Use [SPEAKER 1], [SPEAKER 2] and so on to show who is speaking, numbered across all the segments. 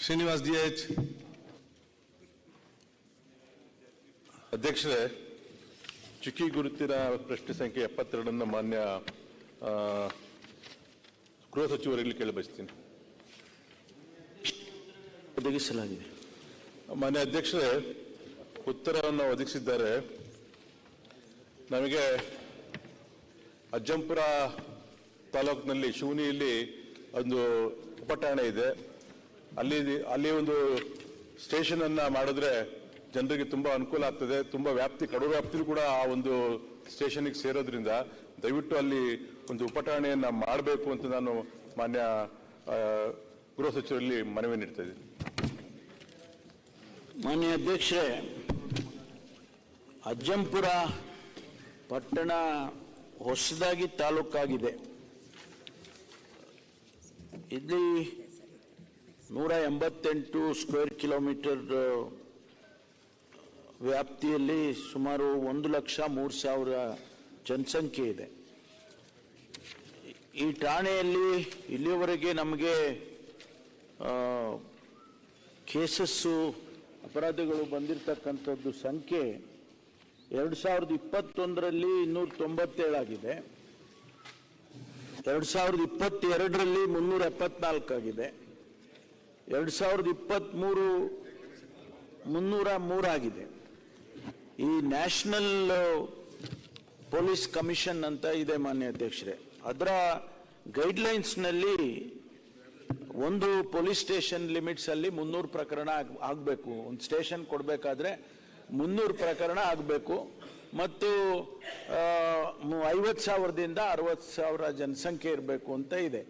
[SPEAKER 1] Srinivas D H ಅಧ್ಯಕ್ಷರೇ ಚುಕ್ಕಿ ಗುರುತಿನ ಪ್ರಶ್ನೆ ಸಂಖ್ಯೆ ಎಪ್ಪತ್ತೆರಡನ್ನು ಮಾನ್ಯ ಗೃಹ ಸಚಿವರಲ್ಲಿ ಕೇಳಿ ಬಯಸ್ತೀನಿ.
[SPEAKER 2] ಒದಗಿಸಲಾಗಿದೆ.
[SPEAKER 1] ಮಾನ್ಯ ಅಧ್ಯಕ್ಷರೇ ಉತ್ತರವನ್ನು ಒದಗಿಸಿದ್ದಾರೆ. ನಮಗೆ ಅಜ್ಜಂಪುರ ತಾಲೂಕಿನಲ್ಲಿ ಶಿವನಿಯಲ್ಲಿ ಒಂದು ಉಪಠಾಣೆ ಇದೆ. ಅಲ್ಲಿ ಅಲ್ಲಿ ಒಂದು ಸ್ಟೇಷನ್ ಅನ್ನ ಮಾಡಿದ್ರೆ ಜನರಿಗೆ ತುಂಬಾ ಅನುಕೂಲ ಆಗ್ತದೆ. ತುಂಬಾ ವ್ಯಾಪ್ತಿ, ಕಡು ವ್ಯಾಪ್ತಿಲೂ ಕೂಡ ಆ ಒಂದು ಸ್ಟೇಷನ್ಗೆ ಸೇರೋದ್ರಿಂದ ದಯವಿಟ್ಟು ಅಲ್ಲಿ ಒಂದು ಉಪಠಾಣೆಯನ್ನ ಮಾಡಬೇಕು ಅಂತ ನಾನು ಮಾನ್ಯ ಗೃಹ ಸಚಿವರಲ್ಲಿ ಮನವಿ ನೀಡ್ತಾ ಇದ್ದೀನಿ.
[SPEAKER 2] ಮಾನ್ಯ ಅಧ್ಯಕ್ಷರೇ, ಅಜ್ಜಂಪುರ ಪಟ್ಟಣ ಹೊಸದಾಗಿ ತಾಲೂಕಾಗಿದೆ. ಇಲ್ಲಿ ನೂರ ಎಂಬತ್ತೆಂಟು ಸ್ಕ್ವೇರ್ ಕಿಲೋಮೀಟರ್ ವ್ಯಾಪ್ತಿಯಲ್ಲಿ ಸುಮಾರು ಒಂದು ಲಕ್ಷ ಮೂರು ಸಾವಿರ ಜನಸಂಖ್ಯೆ ಇದೆ. ಈ ಠಾಣೆಯಲ್ಲಿ ಇಲ್ಲಿಯವರೆಗೆ ನಮಗೆ ಕೇಸಸ್ಸು, ಅಪರಾಧಗಳು ಬಂದಿರತಕ್ಕಂಥದ್ದು ಸಂಖ್ಯೆ ಎರಡು ಸಾವಿರದ ಇಪ್ಪತ್ತೊಂದರಲ್ಲಿ ಇನ್ನೂರ ತೊಂಬತ್ತೇಳಾಗಿದೆ. ಎರಡು ಸಾವಿರದ ಇಪ್ಪತ್ತೆರಡರಲ್ಲಿ ಮುನ್ನೂರ ಎಪ್ಪತ್ನಾಲ್ಕಾಗಿದೆ ಎರಡು ಸಾವಿರದ ಇಪ್ಪತ್ತ್ಮೂರು ಮುನ್ನೂರ ಮೂರಾಗಿದೆ ಈ ನ್ಯಾಷನಲ್ ಪೊಲೀಸ್ ಕಮಿಷನ್ ಅಂತ ಇದೆ ಮಾನ್ಯ ಅಧ್ಯಕ್ಷರೇ. ಅದರ ಗೈಡ್ಲೈನ್ಸ್ನಲ್ಲಿ ಒಂದು ಪೊಲೀಸ್ ಸ್ಟೇಷನ್ ಲಿಮಿಟ್ಸಲ್ಲಿ ಮುನ್ನೂರು ಪ್ರಕರಣ ಆಗಬೇಕು. ಒಂದು ಸ್ಟೇಷನ್ ಕೊಡಬೇಕಾದ್ರೆ ಮುನ್ನೂರು ಪ್ರಕರಣ ಆಗಬೇಕು. ಮತ್ತು ಐವತ್ತು ಸಾವಿರದಿಂದ ಅರವತ್ತು ಸಾವಿರ ಜನಸಂಖ್ಯೆ ಇರಬೇಕು ಅಂತ ಇದೆ.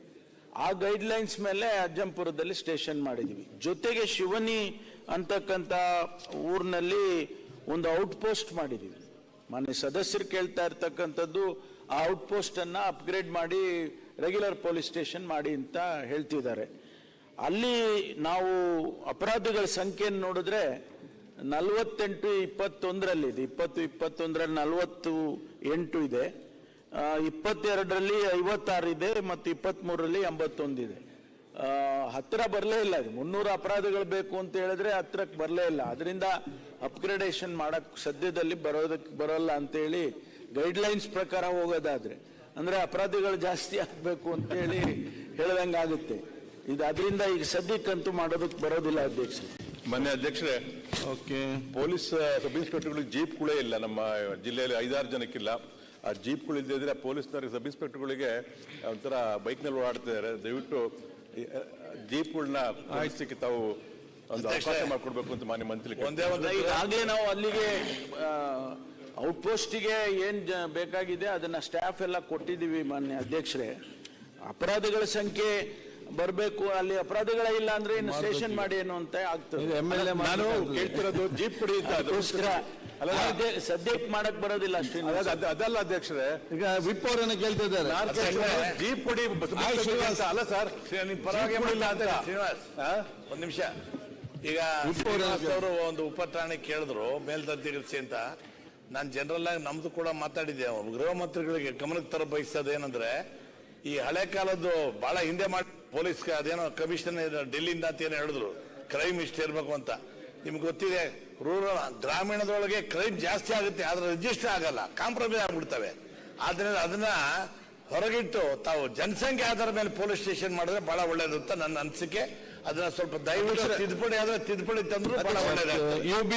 [SPEAKER 2] ಆ ಗೈಡ್ಲೈನ್ಸ್ ಮೇಲೆ ಅಜ್ಜಂಪುರದಲ್ಲಿ ಸ್ಟೇಷನ್ ಮಾಡಿದ್ವಿ. ಜೊತೆಗೆ ಶಿವನಿ ಅಂತಕ್ಕಂಥ ಊರಿನಲ್ಲಿ ಒಂದು ಔಟ್ ಪೋಸ್ಟ್ ಮಾಡಿದ್ದೀವಿ ಮಾನ್ಯ ಸದಸ್ಯರು ಕೇಳ್ತಾ ಇರ್ತಕ್ಕಂಥದ್ದು, ಆ ಔಟ್ ಪೋಸ್ಟ್ ಅನ್ನ ಅಪ್ಗ್ರೇಡ್ ಮಾಡಿ ರೆಗ್ಯುಲರ್ ಪೊಲೀಸ್ ಸ್ಟೇಷನ್ ಮಾಡಿ ಅಂತ ಹೇಳ್ತಿದ್ದಾರೆ. ಅಲ್ಲಿ ನಾವು ಅಪರಾಧಗಳ ಸಂಖ್ಯೆಯನ್ನು ನೋಡಿದ್ರೆ ನಲವತ್ತೆಂಟು ಇಪ್ಪತ್ತೊಂದರಲ್ಲಿ ಇದೆ ಇಪ್ಪತ್ತು, ಇಪ್ಪತ್ತೊಂದರಲ್ಲಿ ನಲವತ್ತು ಎಂಟು ಇದೆ. ಇಪ್ಪತ್ತೆರಡರಲ್ಲಿ ಐವತ್ತಾರು ಇದೆ ಮತ್ತು ಇಪ್ಪತ್ತ್ಮೂರರಲ್ಲಿ ಎಂಬತ್ತೊಂದಿದೆ. ಹತ್ತಿರ ಬರಲೇ ಇಲ್ಲ ಅದು ಮುನ್ನೂರು ಅಪರಾಧಗಳು ಬೇಕು ಅಂತ ಹೇಳಿದ್ರೆ ಹತ್ತಿರಕ್ಕೆ ಬರಲೇ ಇಲ್ಲ. ಅದರಿಂದ ಅಪ್ಗ್ರೇಡೇಷನ್ ಮಾಡೋಕ್ಕೆ ಸದ್ಯದಲ್ಲಿ ಬರೋದಕ್ಕೆ ಬರೋಲ್ಲ ಅಂತೇಳಿ ಗೈಡ್ಲೈನ್ಸ್ ಪ್ರಕಾರ ಹೋಗೋದಾದರೆ. ಅಂದರೆ ಅಪರಾಧಿಗಳು ಜಾಸ್ತಿ ಆಗಬೇಕು ಅಂತೇಳಿ ಹೇಳ್ದಂಗಾಗುತ್ತೆ. ಇದು ಅದರಿಂದ ಈಗ ಸದ್ಯಕ್ಕಂತೂ ಮಾಡೋದಕ್ಕೆ ಬರೋದಿಲ್ಲ ಅಧ್ಯಕ್ಷ.
[SPEAKER 1] ಮೊನ್ನೆ ಅಧ್ಯಕ್ಷರೇ
[SPEAKER 3] ಓಕೆ.
[SPEAKER 1] ಪೊಲೀಸ್ ಸಬ್ ಇನ್ಸ್ಪೆಕ್ಟರ್ಗಳಿಗೆ ಕೂಡ ಇಲ್ಲ ನಮ್ಮ ಜಿಲ್ಲೆಯಲ್ಲಿ ಐದಾರು ಜನಕ್ಕಿಲ್ಲ. ಆ ಜೀಪ್ಗಳು ಇಲ್ಲದೆ ಇದ್ರೆ ಪೊಲೀಸ್ನವ್ರಿಗೆ ಸಬ್ ಇನ್ಸ್ಪೆಕ್ಟರ್ಗಳಿಗೆ ಒಂಥರ ಬೈಕ್ನಲ್ಲಿ ಓಡಾಡ್ತಿದ್ದಾರೆ ದಯವಿಟ್ಟು ಜೀಪ್ಗಳನ್ನ ಪೊಲೀಸ್ಗೆ ತಾವು ಒಂದು ಅವಕಾಶ ಮಾಡಿಕೊಡ್ಬೇಕು ಅಂತ ಮಾನ್ಯ ಮಂತ್ರಿ
[SPEAKER 3] ಒಂದೇ ಒಂದು
[SPEAKER 2] ಈಗಾಗಲೇ ನಾವು ಅಲ್ಲಿಗೆ ಔಟ್ಪೋಸ್ಟಿಗೆ ಏನು ಬೇಕಾಗಿದೆ ಅದನ್ನ ಸ್ಟಾಫ್ ಎಲ್ಲ ಕೊಟ್ಟಿದ್ದೀವಿ ಮಾನ್ಯ ಅಧ್ಯಕ್ಷರೇ. ಅಪರಾಧಗಳ ಸಂಖ್ಯೆ ಬರಬೇಕು ಅಲ್ಲಿ ಅಪರಾಧಿಗಳ ಇಲ್ಲ ಅಂದ್ರೆ ಇನ್ನು ಸ್ಟೇಷನ್ ಮಾಡಿ ಏನು ಅಂತ ಆಗ್ತದೆ
[SPEAKER 3] ಎಂ ಎಲ್ ಎ
[SPEAKER 1] ನಾನು ಕೇಳ್ತಿರೋದು ಜೀಪ್.
[SPEAKER 2] ಅದಕ್ಕೋಸ್ಕರ ಸದ್ಯಕ್ಕೆ ಮಾಡಕ್ ಬರೋದಿಲ್ಲ ಅಷ್ಟೇ
[SPEAKER 1] ಅದ- ಅದ- ಅದಲ್ಲ ಅಧ್ಯಕ್ಷರೇ.
[SPEAKER 3] ಈಗ ವಿಪ್ ಅವರನ್ನ ಕೇಳ್ತಿದ್ದಾರೆ
[SPEAKER 1] ಇದ್ದಾರೆ. ಜೀಪ್ ಅಂತ. ಅಲ್ಲ ಸರ್
[SPEAKER 4] ಪರವಾಗಿ
[SPEAKER 1] ಅಂತ?
[SPEAKER 4] ಒಂದ್ ನಿಮಿಷ. ಈಗ ಅವರು ಒಂದು ಉಪಠಾಣೆ ಕೇಳಿದ್ರು ಮೇಲ್ದರ್ಜೆಗಿರಿಸಿ ಅಂತ. ನಾನು ಜನರಲ್ ಆಗಿ ನಮ್ದು ಕೂಡ ಮಾತಾಡಿದ್ದೆ. ಗೃಹ ಮಂತ್ರಿಗಳಿಗೆ ಗಮನಕ್ಕೆ ತರ ಬಯಸೋದು ಏನಂದ್ರೆ ಈ ಹಳೆ ಕಾಲದ್ದು ಬಹಳ ಹಿಂದೆ ಮಾಡಿ ಪೊಲೀಸ್ ಅದೇನೋ ಕಮಿಷನ್ ಡೆಲ್ಲಿಯಿಂದ ಅಂತ ಏನೋ ಹೇಳಿದ್ರು. ಕ್ರೈಮ್ ಇಷ್ಟ ಇರ್ಬೇಕು ಅಂತ. ನಿಮ್ಗೆ ಗೊತ್ತಿದೆ ರೂರಲ್ ಗ್ರಾಮೀಣದೊಳಗೆ ಕ್ರೈಮ್ ಜಾಸ್ತಿ ಆಗುತ್ತೆ ಆದ್ರೆ ರಿಜಿಸ್ಟರ್ ಆಗಲ್ಲ ಕಾಂಪ್ರಮೈಸ್ ಆಗ್ಬಿಡ್ತವೆ. ಆದ್ರಿಂದ ಅದನ್ನ ಹೊರಗಿಟ್ಟು ತಾವು ಜನಸಂಖ್ಯೆ ಆಧಾರದ ಮೇಲೆ ಪೊಲೀಸ್ ಸ್ಟೇಷನ್ ಮಾಡಿದ್ರೆ ಬಹಳ ಒಳ್ಳೇದು ಅಂತ ನನ್ನ ಅನಿಸಿಕೆ. ಅದನ್ನ ಸ್ವಲ್ಪ ದಯವಿಟ್ಟು ತಿದ್ದುಪಡಿ ಆದ್ರೆ ತಿದ್ದುಪಡಿ ತಂದ್ರು ಬಹಳ ಒಳ್ಳೇದಾಗ್ತದೆ.